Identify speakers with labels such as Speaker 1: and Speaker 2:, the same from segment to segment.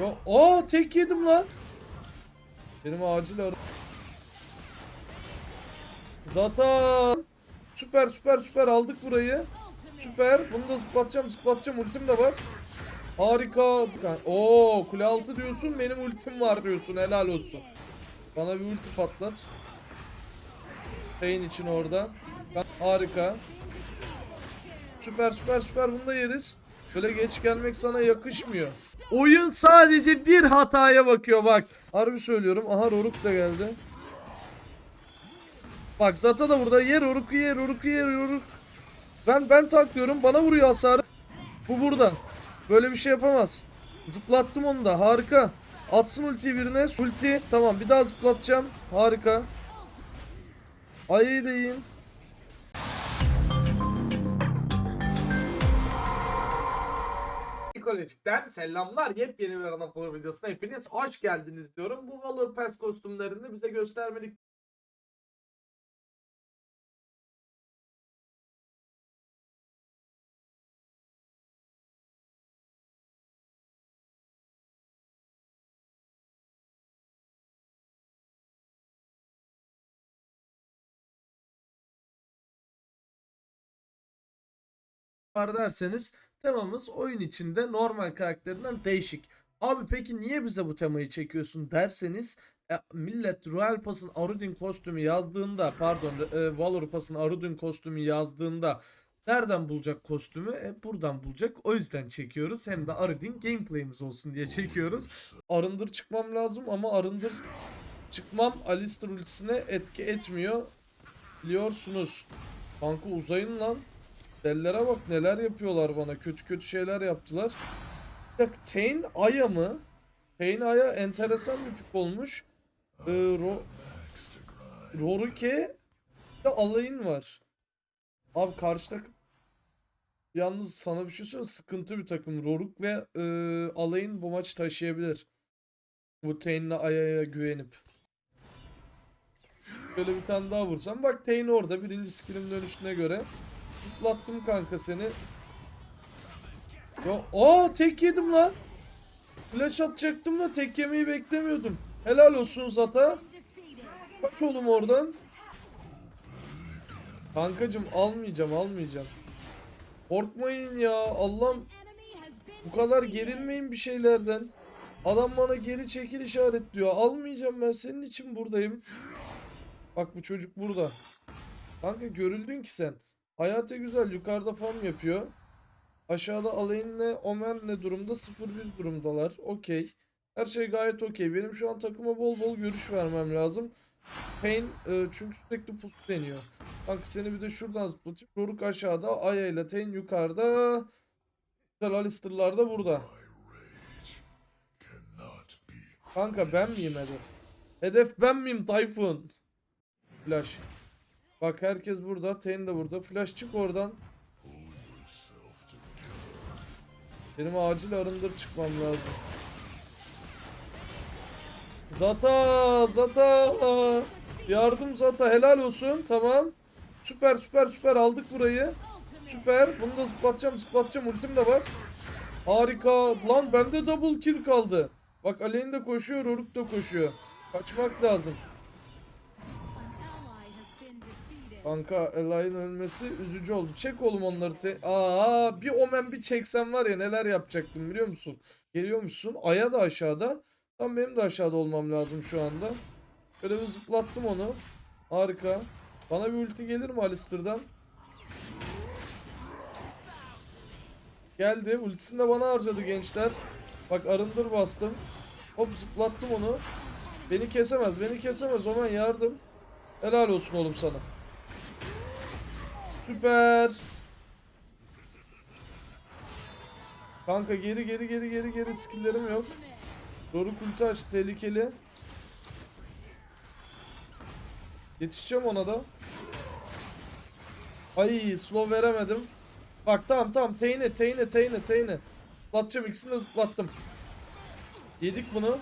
Speaker 1: Ya aa tek yedim lan. Benim acil ara. Data. Süper süper süper aldık burayı. Süper. Bunu da zıplatacağım zıplatacağım ultim de var. Harika. Oo kule altı diyorsun benim ultim var diyorsun helal olsun. Bana bir ulti patlat. Pain için orada. Harika. Süper süper süper bunu da yeriz. Böyle geç gelmek sana yakışmıyor. Oyun sadece bir hataya bakıyor bak. Harbi söylüyorum. Aha Roruk da geldi. Bak Zata da burada. Yer Roruk'u yer Roruk'u yer Roruk. Ben ben taklıyorum. Bana vuruyor hasarı. Bu burada. Böyle bir şey yapamaz. Zıplattım onu da. Harika. Atsın ultiyi birine. Ulti. Tamam bir daha zıplatacağım. Harika. Ayı deyin. Ekolojik'ten selamlar. Yepyeni bir Arana Color videosuna hepiniz hoş geldiniz diyorum. Bu Valor Pass kostümlerini bize göstermedik. Var derseniz temamız oyun içinde normal karakterinden değişik. Abi peki niye bize bu temayı çekiyorsun derseniz e, millet Royal Pass'ın Arudin kostümü yazdığında pardon e, Valor Pass'ın Arudin kostümü yazdığında nereden bulacak kostümü? E, buradan bulacak. O yüzden çekiyoruz. Hem de Arudin gameplay'imiz olsun diye çekiyoruz. Arındır çıkmam lazım ama arındır çıkmam Alistar ultisine etki etmiyor. Biliyorsunuz. Kanka uzayın lan. Dellere bak neler yapıyorlar bana. Kötü kötü şeyler yaptılar. Dakika Tain Aya mı? Tain Aya enteresan bir pik olmuş. Ee, Ro Roruke de alayın var. Abi karşı takım Yalnız sana bir şey söyleyeyim sıkıntı bir takım. Roruk ve e, alayın bu maçı taşıyabilir. Bu Tain'le Aya'ya güvenip. Böyle bir tane daha vursam. Bak Tain orada birinci skill'in dönüşüne göre. Zıplattım kanka seni. Ya aa tek yedim lan. Flash atacaktım da tek yemeyi beklemiyordum. Helal olsun Zata. Kaç oğlum oradan. Kankacım almayacağım almayacağım. Korkmayın ya Allah'ım bu kadar gerilmeyin bir şeylerden. Adam bana geri çekil işaretliyor. Almayacağım ben senin için buradayım. Bak bu çocuk burada. Kanka görüldün ki sen. Hayatı güzel yukarıda farm yapıyor. Aşağıda Alain'le Omen ne durumda? 0-1 durumdalar. Okey. Her şey gayet okey. Benim şu an takıma bol bol görüş vermem lazım. Pain e, çünkü sürekli pusu deniyor. Kanka seni bir de şuradan zıplatayım. Roruk aşağıda. Aya ile Tain yukarıda. Güzel Alistair'lar da burada. Kanka ben miyim hedef? Hedef ben miyim Tayfun? Flash. Bak herkes burada. Tain de burada. Flash çık oradan. Benim acil arındır çıkmam lazım. Zata! Zata! Yardım Zata. Helal olsun. Tamam. Süper süper süper aldık burayı. Süper. Bunu da zıplatacağım zıplatacağım. Ultim de var. Harika. Lan bende double kill kaldı. Bak Aleyna de koşuyor. Roruk da koşuyor. Kaçmak lazım. Kanka Eli'nin ölmesi üzücü oldu. Çek oğlum onları. Te Aa bir omen bir çeksen var ya neler yapacaktım biliyor musun? Geliyormuşsun. Aya da aşağıda. Tam benim de aşağıda olmam lazım şu anda. Böyle bir zıplattım onu. Harika. Bana bir ulti gelir mi Alistair'dan? Geldi. Ultisini de bana harcadı gençler. Bak arındır bastım. Hop zıplattım onu. Beni kesemez. Beni kesemez. Omen yardım. Helal olsun oğlum sana. Süper. Kanka geri geri geri geri geri skilllerim yok. Doğru ulti aç tehlikeli. Yetişeceğim ona da. Ay slow veremedim. Bak tamam tamam teyne teyne teyne teyne. Zıplatacağım ikisini de zıplattım. Yedik bunu.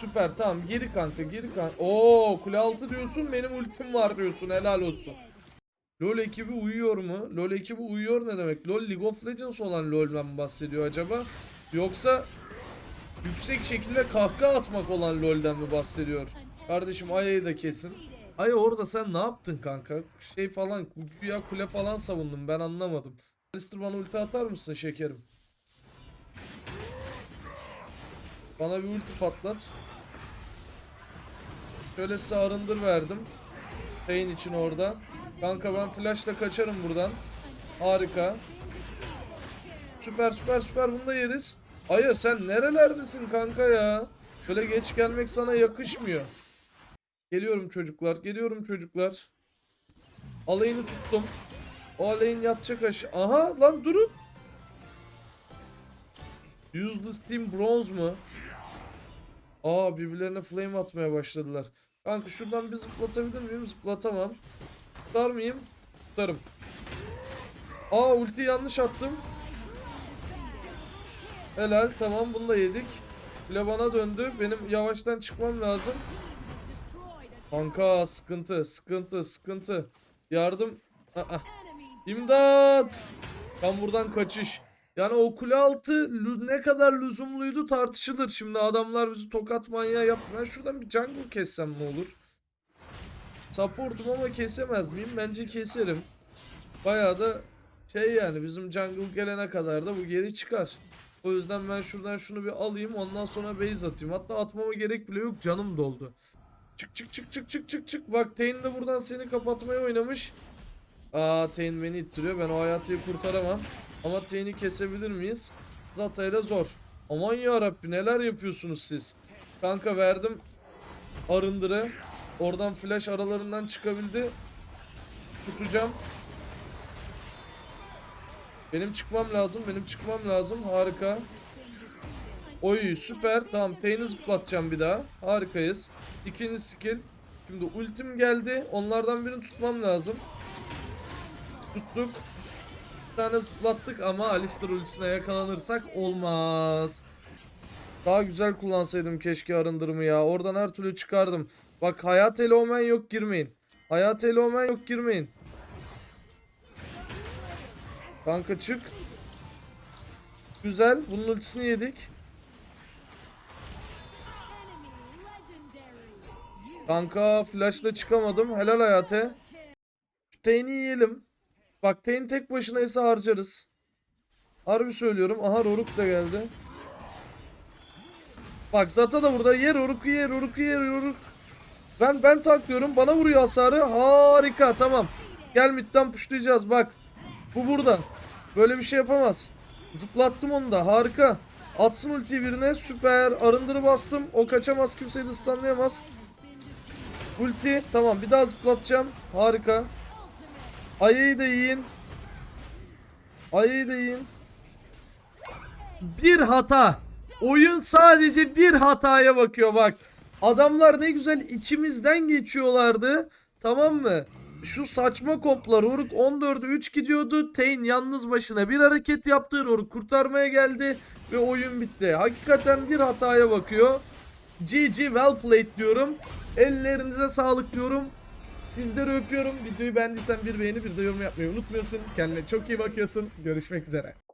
Speaker 1: Süper tamam geri kanka geri kanka. Oo kule altı diyorsun benim ultim var diyorsun helal olsun. LoL ekibi uyuyor mu? LoL ekibi uyuyor ne demek? LoL League of Legends olan LoL'den mi bahsediyor acaba? Yoksa yüksek şekilde kahkaha atmak olan LoL'den mi bahsediyor? Kardeşim Aya'yı da kesin. Aya orada sen ne yaptın kanka? Şey falan güya kule falan savundun ben anlamadım. Alistair bana ulti atar mısın şekerim? Bana bir ulti patlat. Şöyle size arındır verdim. Pain için orada. Kanka ben flashla kaçarım buradan. Harika. Süper süper süper bunu da yeriz. Aya sen nerelerdesin kanka ya? Böyle geç gelmek sana yakışmıyor. Geliyorum çocuklar, geliyorum çocuklar. Alayını tuttum. O alayın yatacak aşağı. Aha lan durun. Useless Team Bronze mu? Aa birbirlerine flame atmaya başladılar. Kanka şuradan bir zıplatabilir miyim? Zıplatamam. Tutar mıyım? Tutarım. Aa ulti yanlış attım. Helal tamam bunu da yedik. Bile bana döndü. Benim yavaştan çıkmam lazım. Kanka sıkıntı sıkıntı sıkıntı. Yardım. Aa, İmdat. Tam buradan kaçış. Yani o kule altı ne kadar lüzumluydu tartışılır. Şimdi adamlar bizi tokat manyağı yaptı. Ben şuradan bir jungle kessem ne olur? Supportum ama kesemez miyim? Bence keserim. Bayağı da şey yani bizim jungle gelene kadar da bu geri çıkar. O yüzden ben şuradan şunu bir alayım ondan sonra base atayım. Hatta atmama gerek bile yok canım doldu. Çık çık çık çık çık çık çık. Bak Tain de buradan seni kapatmaya oynamış. Aa Tain beni ittiriyor. Ben o hayatıyı kurtaramam. Ama Tain'i kesebilir miyiz? Zata'yla zor. Aman ya Rabbi neler yapıyorsunuz siz? Kanka verdim arındırı. Oradan flash aralarından çıkabildi. Tutacağım. Benim çıkmam lazım. Benim çıkmam lazım. Harika. Oy süper. Tamam Tain'i zıplatacağım bir daha. Harikayız. İkinci skill. Şimdi ultim geldi. Onlardan birini tutmam lazım. Tuttuk. Bir tane zıplattık ama Alistar ultisine yakalanırsak olmaz. Daha güzel kullansaydım keşke arındırımı ya. Oradan her türlü çıkardım. Bak hayat ele omen yok girmeyin. Hayat ele omen yok girmeyin. Kanka çık. Güzel. Bunun ultisini yedik. Kanka flashla çıkamadım. Helal hayate. Şu Tane'i yiyelim. Bak Tane tek başına ise harcarız. Harbi söylüyorum. Aha Roruk da geldi. Bak Zata da burada. Yer Roruk yer Roruk yer Roruk. Ben ben taklıyorum. Bana vuruyor hasarı. Harika tamam. Gel midden puşlayacağız bak. Bu burada. Böyle bir şey yapamaz. Zıplattım onu da. Harika. Atsın ultiyi birine. Süper. Arındırı bastım. O kaçamaz. Kimseyi de stunlayamaz. Ulti. Tamam. Bir daha zıplatacağım. Harika. Ayıyı da yiyin. Ayıyı da yiyin. Bir hata. Oyun sadece bir hataya bakıyor bak. Adamlar ne güzel içimizden geçiyorlardı. Tamam mı? Şu saçma komplar Uruk 14'e 3 gidiyordu. Tain yalnız başına bir hareket yaptı. Uruk kurtarmaya geldi ve oyun bitti. Hakikaten bir hataya bakıyor. GG well played diyorum. Ellerinize sağlık diyorum. Sizleri öpüyorum. Videoyu beğendiysen bir beğeni bir de yorum yapmayı unutmuyorsun. Kendine çok iyi bakıyorsun. Görüşmek üzere.